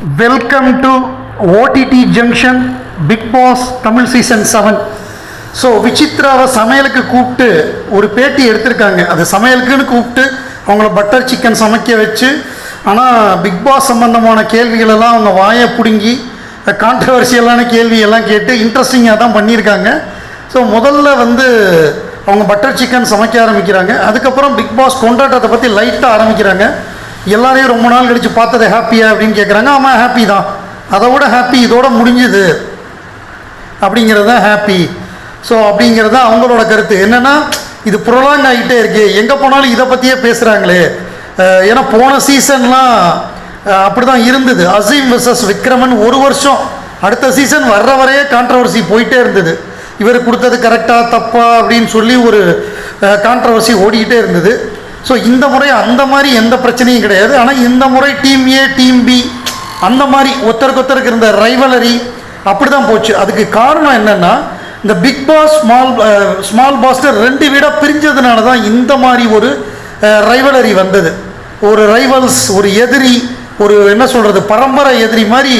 Welcome to OTT junction Bigg Boss Tamil season seven so விசித்ராவை சமையலுக்கு கூப்பிட்டு ஒரு பேட்டி எடுத்திருக்காங்க. அது சமையலுக்குன்னு கூப்பிட்டு அவங்கள பட்டர் சிக்கன் சமைக்க வச்சு ஆனால் பிக் பாஸ் சம்மந்தமான கேள்விகளெல்லாம் அவங்க வாயை பிடுங்கி கான்ட்ரவர்சியலான கேள்வி எல்லாம் கேட்டு இன்ட்ரெஸ்டிங்காக தான் பண்ணியிருக்காங்க. ஸோ முதல்ல வந்து அவங்க பட்டர் சிக்கன் சமைக்க ஆரம்பிக்கிறாங்க. அதுக்கப்புறம் பிக் பாஸ் கொண்டாட்டத்தை பற்றி லைட்டாக ஆரம்பிக்கிறாங்க. எல்லாரையும் ரொம்ப நாள் கழித்து பார்த்தது ஹாப்பியா அப்படின்னு கேட்குறாங்க ஆமாம் ஹாப்பி தான். அதை விட ஹாப்பி இதோட முடிஞ்சுது. அப்படிங்கிறது தான் ஹாப்பி ஸோ அப்படிங்கிறது தான் அவங்களோட கருத்து. என்னென்னா இது புரளாங்க ஆகிட்டே இருக்குது எங்கே போனாலும் இதை பற்றியே பேசுகிறாங்களே ஏன்னா போன சீசன்லாம் அப்படி தான் இருந்தது. அசீம் விசஸ் விக்ரமன் ஒரு வருஷம். அடுத்த சீசன் வர்ற வரையே கான்ட்ரவர்சி போயிட்டே இருந்தது. இவர் கொடுத்தது கரெக்டாக தப்பா அப்படின்னு சொல்லி ஒரு கான்ட்ரவர்சி ஓடிக்கிட்டே இருந்தது. ஸோ இந்த முறை அந்த மாதிரி எந்த பிரச்சனையும் கிடையாது. ஆனால் இந்த முறை டீம் ஏ டீம் பி அந்த மாதிரி ஒருத்தருக்கு ஒருத்தருக்கு இருந்த ரைவலரி அப்படி தான் போச்சு. அதுக்கு காரணம் என்னென்னா இந்த பிக் பாஸ் ஸ்மால் ஸ்மால் பாஸ்டர் ரெண்டு வீடாக பிரிஞ்சதுனால தான் இந்த மாதிரி ஒரு ரைவலரி வந்தது. ஒரு ரைவல்ஸ் ஒரு எதிரி ஒரு என்ன சொல்கிறது பரம்பரை எதிரி மாதிரி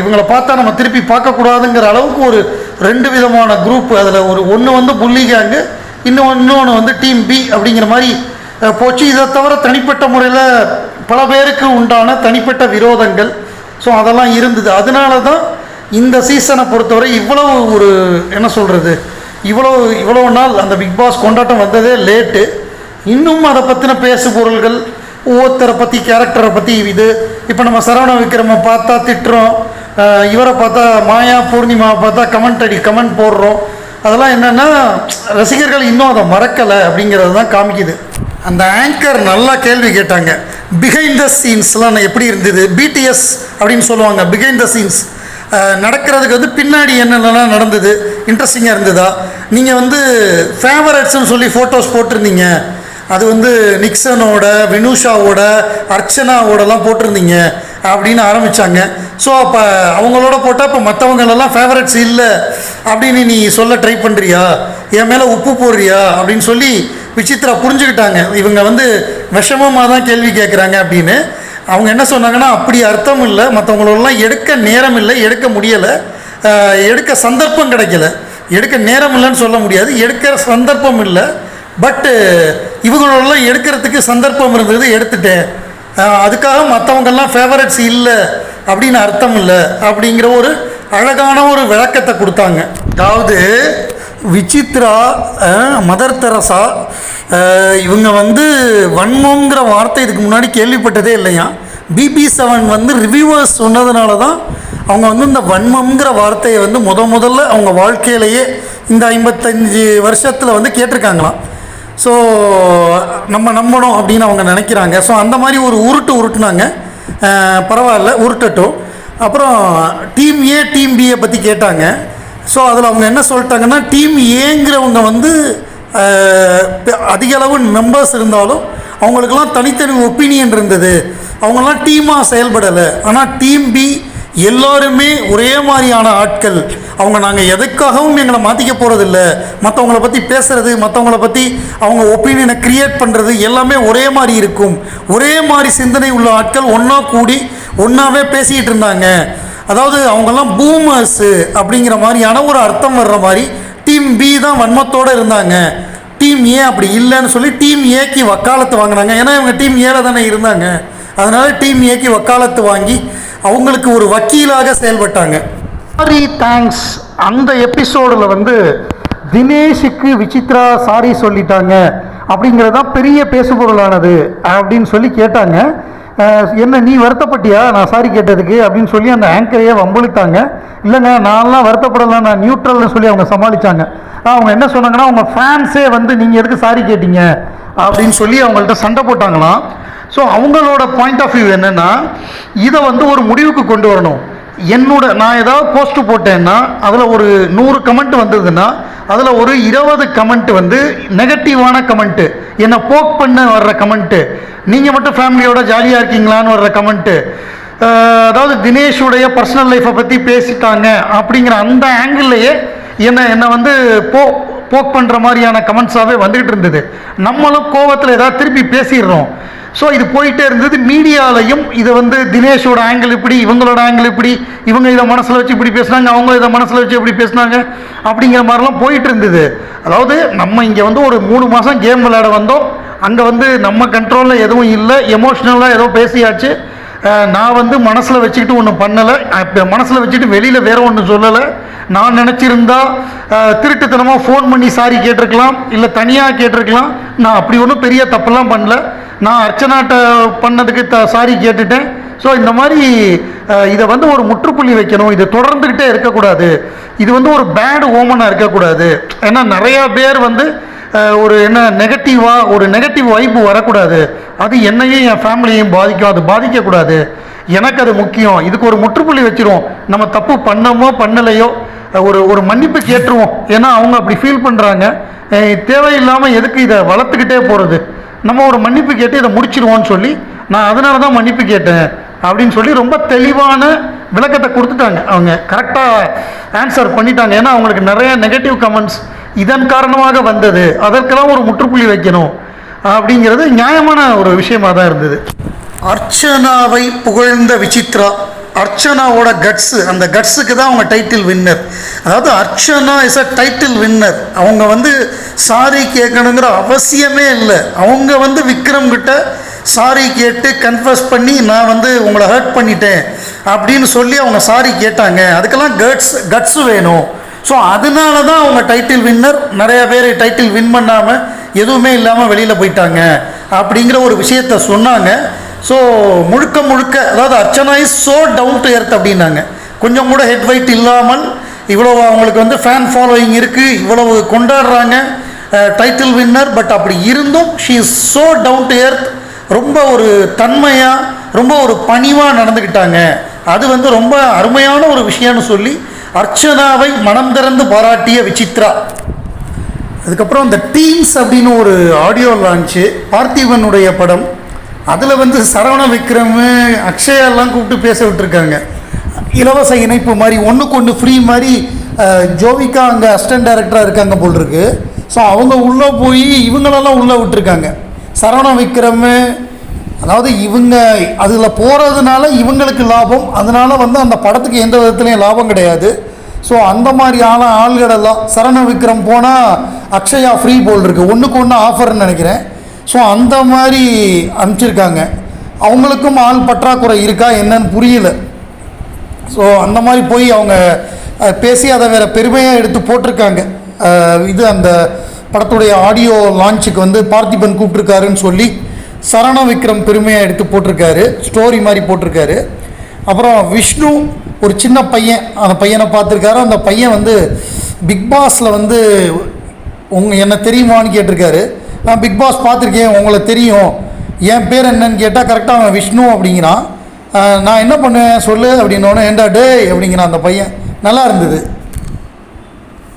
இவங்களை பார்த்தா நம்ம திருப்பி பார்க்கக்கூடாதுங்கிற அளவுக்கு ஒரு ரெண்டு விதமான குரூப் அதில் ஒரு ஒன்று வந்து புள்ளி கேங்கு இன்னும் இன்னொன்று வந்து டீம் பி அப்படிங்கிற மாதிரி போச்சு. இதை தவிர தனிப்பட்ட முறையில் பல பேருக்கு உண்டான தனிப்பட்ட விரோதங்கள். ஸோ அதெல்லாம் இருந்தது. அதனால தான் இந்த சீசனை பொறுத்தவரை இவ்வளவு ஒரு என்ன சொல்கிறது இவ்வளோ இவ்வளோ நாள் அந்த பிக் பாஸ் கொண்டாட்டம் வந்ததே லேட்டு இன்னும் அதை பற்றின பேசு பொருள்கள் ஒவ்வொருத்தரை பற்றி கேரக்டரை பற்றி இது. இப்போ நம்ம சரவண விக்ரம பார்த்தா திட்டுறோம். இவரை பார்த்தா மாயா பூர்ணிமாவை பார்த்தா கமெண்ட் அடி கமெண்ட் போடுறோம். அதெல்லாம் என்னென்னா ரசிகர்கள் இன்னும் அதை மறக்கலை அப்படிங்கிறது தான் காமிக்குது. அந்த ஆங்கர் நல்லா கேள்வி கேட்டாங்க. பிஹைண்ட் த சீன்ஸ்லாம் எப்படி இருந்தது? பிடிஎஸ் அப்படின்னு சொல்லுவாங்க பிஹைண்ட் த சீன்ஸ் நடக்கிறதுக்கு வந்து பின்னாடி என்னென்னலாம் நடந்தது? இன்ட்ரெஸ்டிங்காக இருந்ததா? நீங்கள் வந்து ஃபேவரட்ஸ்னு சொல்லி ஃபோட்டோஸ் போட்டிருந்தீங்க. அது வந்து நிக்சனோட வினுஷாவோட அர்ச்சனாவோடலாம் போட்டிருந்தீங்க அப்படின்னு ஆரம்பித்தாங்க ஸோ அப்போ அவங்களோட போட்டால் இப்போ மற்றவங்களெல்லாம் ஃபேவரட்ஸ் இல்லை அப்படின்னு நீ சொல்ல ட்ரை பண்ணுறியா என் மேலே உப்பு போடுறியா? அப்படின்னு சொல்லி விசித்ரா புரிஞ்சுக்கிட்டாங்க. இவங்க வந்து விஷமமாக தான் கேள்வி கேட்குறாங்க அப்படின்னு. அவங்க என்ன சொன்னாங்கன்னா அப்படி அர்த்தம் இல்லை. மற்றவங்களெல்லாம் எடுக்க நேரம் இல்லை எடுக்க முடியலை. எடுக்க சந்தர்ப்பம் கிடைக்கல. எடுக்க நேரம் இல்லைன்னு சொல்ல முடியாது. எடுக்கிற சந்தர்ப்பம் இல்லை. பட்டு இவங்களோடலாம் எடுக்கிறதுக்கு சந்தர்ப்பம் இருந்தது எடுத்துட்டேன். அதுக்காக மற்றவங்கெல்லாம் ஃபேவரட்ஸ் இல்லை. அப்படின்னு அர்த்தம் இல்லை அப்படிங்கிற ஒரு அழகான ஒரு விளக்கத்தை கொடுத்தாங்க. அதாவது விசித்ரா மதர் தெரசா இவங்க வந்து வன்மங்கிற வார்த்தை இதுக்கு முன்னாடி கேள்விப்பட்டதே இல்லையா? பிபி செவன் வந்து ரிவ்யூவர்ஸ் சொன்னதுனால தான் அவங்க வந்து இந்த வன்மங்கிற வார்த்தையை வந்து முத முதல்ல அவங்க வாழ்க்கையிலேயே இந்த ஐம்பத்தஞ்சு வருஷத்தில் வந்து கேட்டிருக்காங்களாம். ஸோ நம்ம நம்பணும் அப்படின்னு அவங்க நினைக்கிறாங்க. ஸோ அந்த மாதிரி ஒரு உருட்டு உருட்டுனாங்க. பரவாயில்ல உருட்டட்டும். அப்புறம் டீம் ஏ டீம் பியை பற்றி கேட்டாங்க. ஸோ அதில் அவங்க என்ன சொல்லிட்டாங்கன்னா டீம் ஏங்கிறவங்க வந்து அதிகளவு அதிக அளவு மெம்பர்ஸ் இருந்தாலும் அவங்களுக்கெல்லாம் தனித்தனி ஒப்பீனியன் இருந்தது. அவங்கெல்லாம் டீமாக செயல்படலை. ஆனால் டீம் பி எல்லாருமே ஒரே மாதிரியான ஆட்கள். அவங்க நாங்கள் எதுக்காகவும் எங்களை மாற்றிக்க போகிறதில்ல மற்றவங்கள பற்றி பேசுகிறது மற்றவங்கள பற்றி அவங்க ஒப்பீனியனை க்ரியேட் பண்ணுறது எல்லாமே ஒரே மாதிரி இருக்கும். ஒரே மாதிரி சிந்தனை உள்ள ஆட்கள் ஒன்றா கூடி ஒன்றாவே பேசிக்கிட்டு இருந்தாங்க. அதாவது அவங்கெல்லாம் பூமர்ஸு அப்படிங்கிற மாதிரியான ஒரு அர்த்தம் வர்ற மாதிரி டீம் பி தான் வன்மத்தோடு இருந்தாங்க. டீம் ஏ அப்படி இல்லைன்னு சொல்லி டீம் ஏக்கு வக்காலத்து வாங்கினாங்க. ஏன்னா இவங்க டீம் ஏல தானே இருந்தாங்க. அதனால் டீம் ஏக்கு வக்காலத்து வாங்கி அவங்களுக்கு ஒரு வக்கீலாக செயல்பட்டாங்க. சாரி தேங்க்ஸ் அந்த எபிசோடில் வந்து தினேஷுக்கு விசித்ரா சாரி சொல்லிட்டாங்க. அப்படிங்கிறது தான் பெரிய பேசுபொருளானது அப்படின்னு சொல்லி கேட்டாங்க. என்ன நீ வருத்தப்பட்டியா? நான் சாரி கேட்டதுக்கு அப்படின்னு சொல்லி அந்த ஆங்கரையே வம்பளித்தாங்க இல்லைங்க நான்லாம் வருத்தப்படலை நான் நியூட்ரல்னு சொல்லி அவங்க சமாளித்தாங்க அவங்க என்ன சொன்னாங்கன்னா அவங்க ஃபேன்ஸே வந்து நீங்கள் எதுக்கு சாரி கேட்டீங்க? அப்படின்னு சொல்லி அவங்கள்ட்ட சண்டை போட்டாங்களாம். ஸோ அவங்களோட பாயிண்ட் ஆஃப் வியூ என்னென்னா இதை வந்து ஒரு முடிவுக்கு கொண்டு வரணும். என்னோட நான் ஏதாவது போஸ்ட் போட்டேன்னா அதில் ஒரு நூறு கமெண்ட் வந்ததுன்னா அதில் ஒரு இருபது கமெண்ட் வந்து நெகட்டிவான கமெண்ட்டு என்னை போக் பண்ண வர்ற கமெண்ட்டு நீங்கள் மட்டும் ஃபேமிலியோட ஜாலியாக இருக்கீங்களான்னு வர்ற கமெண்ட்டு அதாவது தினேஷுடைய பர்சனல் லைஃப்பை பற்றி பேசிட்டாங்க அப்படிங்கிற அந்த ஆங்கிள்லையே என்னை என்னை வந்து போ போக் பண்ணுற மாதிரியான கமெண்ட்ஸாகவே வந்துக்கிட்டு இருந்தது. நம்மளும் கோவத்தில் ஏதாவது திருப்பி பேசிடுறோம். ஸோ இது போயிட்டே இருந்தது. மீடியாலையும் இதை வந்து தினேஷோட ஆங்கிள் இப்படி இவங்களோட ஆங்கிள் இப்படி இவங்க இதை மனசில் வச்சு இப்படி பேசுனாங்க அவங்க இதை மனசில் வச்சு இப்படி பேசுனாங்க அப்படிங்கிற மாதிரிலாம் போயிட்டு இருந்தது. அதாவது நம்ம இங்கே வந்து ஒரு மூணு மாதம் கேம் விளையாட வந்தோம். அங்கே வந்து நம்ம கண்ட்ரோலில் எதுவும் இல்லை எமோஷ்னலாக ஏதோ பேசியாச்சு. நான் வந்து மனசில் வச்சுக்கிட்டு ஒன்று பண்ணலை. மனசில் வச்சுட்டு வெளியில் வேற ஒன்று சொல்லலை. நான் நினச்சிருந்தா திருட்டுத்தனமாக ஃபோன் பண்ணி சாரி கேட்டிருக்கலாம் இல்லை தனியாக கேட்டிருக்கலாம். நான் அப்படி ஒன்றும் பெரிய தப்பெல்லாம் பண்ணல. நான் அர்ச்சனாட்ட பண்ணதுக்கு த சாரி கேட்டுட்டேன். ஸோ இந்த மாதிரி இதை வந்து ஒரு முற்றுப்புள்ளி வைக்கணும். இது தொடர்ந்துக்கிட்டே இருக்கக்கூடாது. இது வந்து ஒரு பேடு ஓமனாக இருக்கக்கூடாது. ஏன்னா நிறையா பேர் வந்து ஒரு என்ன நெகட்டிவாக ஒரு நெகட்டிவ் வைப்பு வரக்கூடாது. அது என்னையும் என் ஃபேமிலியையும் பாதிக்கும் அது பாதிக்கக்கூடாது. எனக்கு அது முக்கியம். இதுக்கு ஒரு முற்றுப்புள்ளி வச்சிருவோம். நம்ம தப்பு பண்ணமோ பண்ணலையோ ஒரு ஒரு மன்னிப்பு கேட்டுருவோம். ஏன்னா அவங்க அப்படி ஃபீல் பண்ணுறாங்க தேவையில்லாமல் எதுக்கு இதை வளர்த்துக்கிட்டே போகிறது நம்ம ஒரு மன்னிப்பு கேட்டு இதை முடிச்சிருவோம்னு சொல்லி நான் அதனால தான் மன்னிப்பு கேட்டேன் அப்படின்னு சொல்லி ரொம்ப தெளிவான விளக்கத்தை கொடுத்துட்டாங்க. அவங்க கரெக்டாக ஆன்சர் பண்ணிட்டாங்க. ஏன்னா அவங்களுக்கு நிறைய நெகட்டிவ் கமெண்ட்ஸ் இதன் காரணமாக வந்தது. அதற்கெல்லாம் ஒரு முற்றுப்புள்ளி வைக்கணும். அப்படிங்கிறது நியாயமான ஒரு விஷயமாக தான் இருந்தது. அர்ச்சனாவை புகழ்ந்த விசித்ரா அர்ச்சனாவோட கட்ஸு அந்த கட்ஸுக்கு தான் அவங்க டைட்டில் வின்னர் அதாவது Archana is a title winner அவங்க வந்து சாரி கேட்கணுங்கிற அவசியமே இல்லை. அவங்க வந்து விக்ரம் கிட்ட சாரி கேட்டு கன்ஃபர்ஸ் பண்ணி நான் வந்து உங்களை ஹர்ட் பண்ணிட்டேன் அப்படின்னு சொல்லி அவங்க சாரி கேட்டாங்க. அதுக்கெல்லாம் கட்ஸ் கட்ஸு வேணும். ஸோ அதனால தான் அவங்க டைட்டில் வின்னர் நிறைய பேர் டைட்டில் வின் பண்ணாமல் எதுவுமே இல்லாமல் வெளியில் போயிட்டாங்க அப்படிங்கிற ஒரு விஷயத்த சொன்னாங்க. ஸோ முழுக்க முழுக்க அதாவது Archana is so down to earth அப்படின்னாங்க. கொஞ்சம் கூட ஹெட் வெயிட் இல்லாமல் இவ்வளோ அவங்களுக்கு வந்து ஃபேன் ஃபாலோயிங் இருக்குது இவ்வளவு கொண்டாடுறாங்க டைட்டில் வின்னர் பட் அப்படி இருந்தும் she is so down to earth ரொம்ப ஒரு தன்மையாக ரொம்ப ஒரு பணிவாக நடந்துக்கிட்டாங்க அது வந்து ரொம்ப அருமையான ஒரு விஷயம்னு சொல்லி அர்ச்சனாவை மனம் திறந்து பாராட்டிய விசித்ரா. அதுக்கப்புறம் இந்த டீம்ஸ் அப்படின்னு ஒரு ஆடியோ லான்ச்சு பார்த்திபனுடைய படம். அதில் வந்து சரவண விக்ரம் அக்ஷயாலாம் கூப்பிட்டு பேச விட்டுருக்காங்க. இலவச இணைப்பு மாதிரி ஒன்றுக்கு ஒன்று ஃப்ரீ மாதிரி ஜோவிகா அங்கே அசிஸ்டன்ட் டைரக்டராக இருக்காங்க போல் இருக்கு. ஸோ அவங்க உள்ளே போய் இவங்களெல்லாம் உள்ளே விட்டுருக்காங்க. சரவண விக்ரம் அதாவது இவங்க அதில் போகிறதுனால இவங்களுக்கு லாபம் அதனால் வந்து அந்த படத்துக்கு எந்த விதத்துலையும் லாபம் கிடையாது. ஸோ அந்த மாதிரி ஆன ஆள்களெல்லாம் சரண விக்ரம் போனால் அக்ஷயா ஃப்ரீ போல் இருக்குது ஒன்றுக்கு ஒன்று ஆஃபர்னு நினைக்கிறேன். ஸோ அந்த மாதிரி அனுப்பிச்சிருக்காங்க. அவங்களுக்கும் ஆள் பற்றாக்குறை இருக்கா என்னன்னு புரியல. ஸோ அந்த மாதிரி போய் அவங்க பேசி அதை வேற பெருமையாக எடுத்து போட்டிருக்காங்க. இது அந்த படத்துடைய ஆடியோ லான்ச்சுக்கு வந்து பார்த்திபன் கூப்பிட்ருக்காருன்னு சொல்லி சரண விக்ரம் பெருமையாக எடுத்து போட்டிருக்காரு. ஸ்டோரி மாதிரி போட்டிருக்காரு. அப்புறம் விஷ்ணு ஒரு சின்ன பையன் அந்த பையனை பார்த்துருக்காரு. அந்த பையன் வந்து பிக் பாஸில் வந்து உங்கள் என்ன தெரியுமான்னு கேட்டிருக்காரு. நான் பிக் பாஸ் பார்த்துருக்கேன் உங்களை தெரியும். என் பேர் என்னன்னு கேட்டால் கரெக்டாக அவன் விஷ்ணு அப்படிங்கிறான். நான் என்ன பண்ணுவேன் சொல்லு அப்படின்னோடனே ஏண்டா டே அப்படிங்கிறான் அந்த பையன். நல்லா இருந்தது.